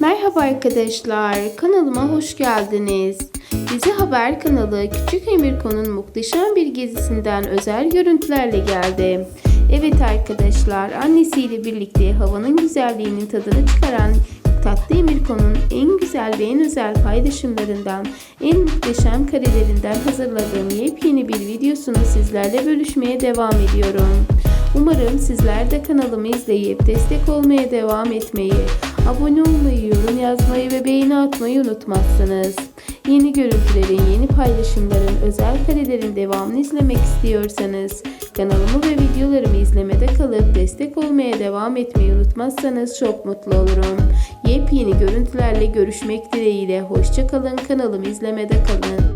Merhaba arkadaşlar, kanalıma hoş geldiniz. Dizi Haber kanalı Küçük Emirko'nun muhteşem bir gezisinden özel görüntülerle geldi. Evet arkadaşlar, annesiyle birlikte havanın güzelliğinin tadını çıkaran Tatlı Emirko'nun en güzel ve en özel paylaşımlarından, en muhteşem karelerinden hazırladığım yepyeni bir videosunu sizlerle bölüşmeye devam ediyorum. Umarım sizler de kanalımı izleyip destek olmaya devam etmeyi, abone olmayı, yorum yazmayı ve beğeni atmayı unutmazsınız. Yeni görüntülerin, yeni paylaşımların, özel karelerin devamını izlemek istiyorsanız kanalımı ve videolarımı izlemede kalıp destek olmaya devam etmeyi unutmazsanız çok mutlu olurum. Yepyeni görüntülerle görüşmek dileğiyle hoşçakalın kanalımı izlemede kalın.